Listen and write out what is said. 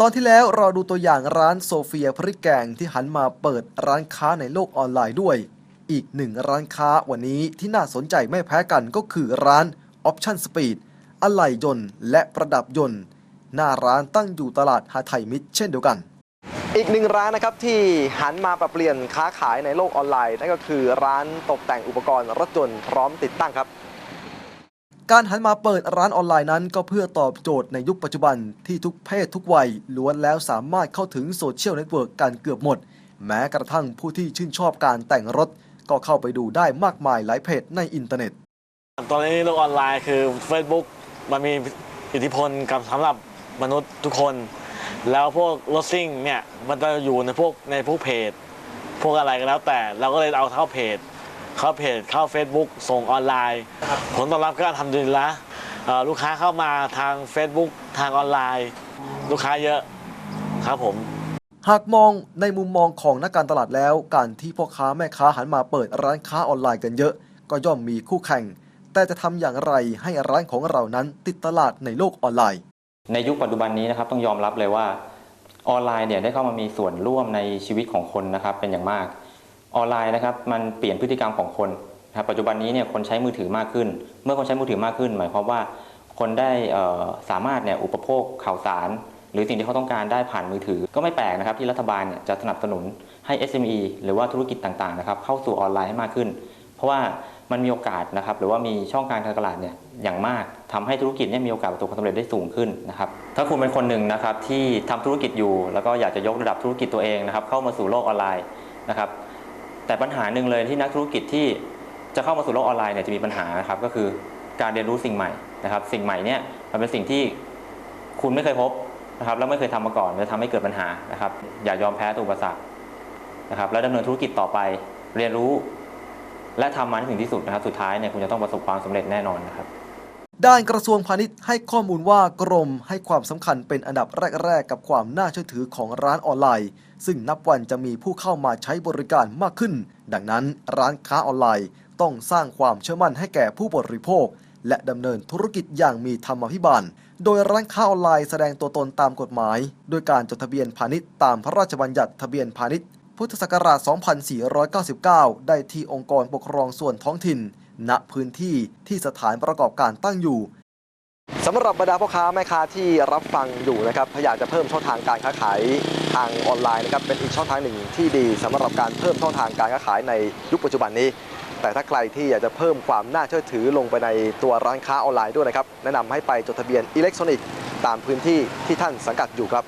ตอนที่แล้วเราดูตัวอย่างร้านโซเฟียพริกแกงที่หันมาเปิดร้านค้าในโลกออนไลน์ด้วย อีกหนึ่งร้านค้าวันนี้ที่น่าสนใจไม่แพ้กันก็คือร้าน Option Speed อะไหล่ยนต์และประดับยนต์ หน้าร้านตั้งอยู่ตลาดหาไทยมิตรเช่นเดียวกัน อีกหนึ่งร้านนะครับที่หันมาปรับเปลี่ยนค้าขายในโลกออนไลน์ นั่นก็คือร้านตกแต่งอุปกรณ์รถยนต์พร้อมติดตั้งครับ การหันมาเปิดร้านออนไลน์นั้น ก็เพื่อตอบโจทย์ในยุคปัจจุบันที่ทุกเพศทุกวัยล้วนแล้วสามารถเข้าถึงโซเชียลเน็ตเวิร์กกันเกือบหมด แม้กระทั่งผู้ที่ชื่นชอบการแต่งรถ ก็เข้าไปดูได้มากมายหลายเพจในอินเทอร์เน็ต ตอนนี้โลกออนไลน์คือ Facebook มันมีอิทธิพลกับสำหรับมนุษย์ทุกคน แล้วพวกรถซิ่งเนี่ยมันจะอยู่ในพวกในพวกเพจ พวกอะไรก็แล้วแต่ เราก็เลยเอาเข้าเพจ เข้าเพจเข้า Facebook ส่งออนไลน์ ผลตอบรับก็ทำดีละลูกค้าเข้ามาทาง Facebook ทางออนไลน์ ลูกค้าเยอะครับผมหากมองในมุมมองของนักการตลาดแล้ว การที่พ่อค้าแม่ค้าหันมาเปิดร้านค้าออนไลน์กันเยอะ ก็ย่อมมีคู่แข่ง แต่จะทำอย่างไรให้ร้านของเรานั้นติดตลาดในโลกออนไลน์ ในยุคปัจจุบันนี้นะครับต้องยอมรับเลยว่าออนไลน์เนี่ยได้เข้ามามีส่วนร่วมในชีวิตของคนนะครับเป็นอย่างมาก ออนไลน์นะครับมันเปลี่ยนพฤติกรรมของคนนะครับปัจจุบันนี้เนี่ยคนใช้มือถือมากขึ้น เมื่อคนใช้มือถือมากขึ้น หมายความว่าคนได้สามารถเนี่ยอุปโภคข่าวสาร หรือสิ่งที่เขาต้องการได้ผ่านมือถือ ก็ไม่แปลกนะครับที่รัฐบาลเนี่ยจะสนับสนุนให้ SME หรือว่าธุรกิจต่างๆนะครับเข้าสู่ออนไลน์ให้มากขึ้น เพราะว่า มันมีโอกาสนะครับหรือว่ามีช่องทางการตลาดเนี่ยอย่างมากทำให้ธุรกิจเนี่ยมีโอกาสประสบความสำเร็จได้สูงขึ้นนะครับถ้าคุณเป็นคนหนึ่งนะครับที่ทำธุรกิจอยู่ แล้วก็อยากจะยกระดับธุรกิจตัวเองนะครับเข้ามาสู่โลกออนไลน์นะครับแต่ปัญหาหนึ่งเลยที่นักธุรกิจที่จะเข้ามาสู่โลกออนไลน์เนี่ยจะมีปัญหานะครับก็คือการเรียนรู้สิ่งใหม่นะครับสิ่งใหม่เนี่ยมันเป็นสิ่งที่คุณไม่เคยพบนะครับแล้วไม่เคยทำมาก่อนจะทำให้เกิดปัญหานะครับอย่ายอมแพ้ต่ออุปสรรคนะครับแล้วดำเนินธุรกิจต่อไปเรียนรู้ และทำมันให้ถึงที่สุดนะครับสุดท้ายเนี่ยคุณจะต้องประสบความสำเร็จแน่นอนนะครับด้านกระทรวงพาณิชย์ให้ข้อมูลว่ากรมให้ความสำคัญเป็นอันดับแรก ๆ กับความน่าเชื่อถือของร้านออนไลน์ ซึ่งนับวันจะมีผู้เข้ามาใช้บริการมากขึ้น ดังนั้นร้านค้าออนไลน์ ต้องสร้างความเชื่อมั่นให้แก่ผู้บริโภค และดำเนินธุรกิจอย่างมีธรรมาภิบาล โดยร้านค้าออนไลน์แสดงตัวตนตามกฎหมาย โดยการจดทะเบียนพาณิชย์ตามพระราชบัญญัติทะเบียนพาณิชย์ พุทธศักราช 2499 ได้ที่องค์กรปกครองส่วนท้องถิ่น ณ พื้นที่ที่สถานประกอบการตั้งอยู่สำหรับบรรดาพ่อค้าแม่ค้าที่รับฟังอยู่นะครับถ้าอยากจะเพิ่มช่องทางการค้าขายทางออนไลน์นะครับเป็นอีกช่องทางหนึ่งที่ดีสำหรับการเพิ่มช่องทางการค้าขายในยุคปัจจุบันนี้ แต่ถ้าใครที่อยากจะเพิ่มความน่าเชื่อถือลงไปในตัวร้านค้าออนไลน์ด้วยนะครับแนะนำให้ไปจดทะเบียนอิเล็กทรอนิกส์ตามพื้นที่ที่ท่านสังกัดอยู่ครับ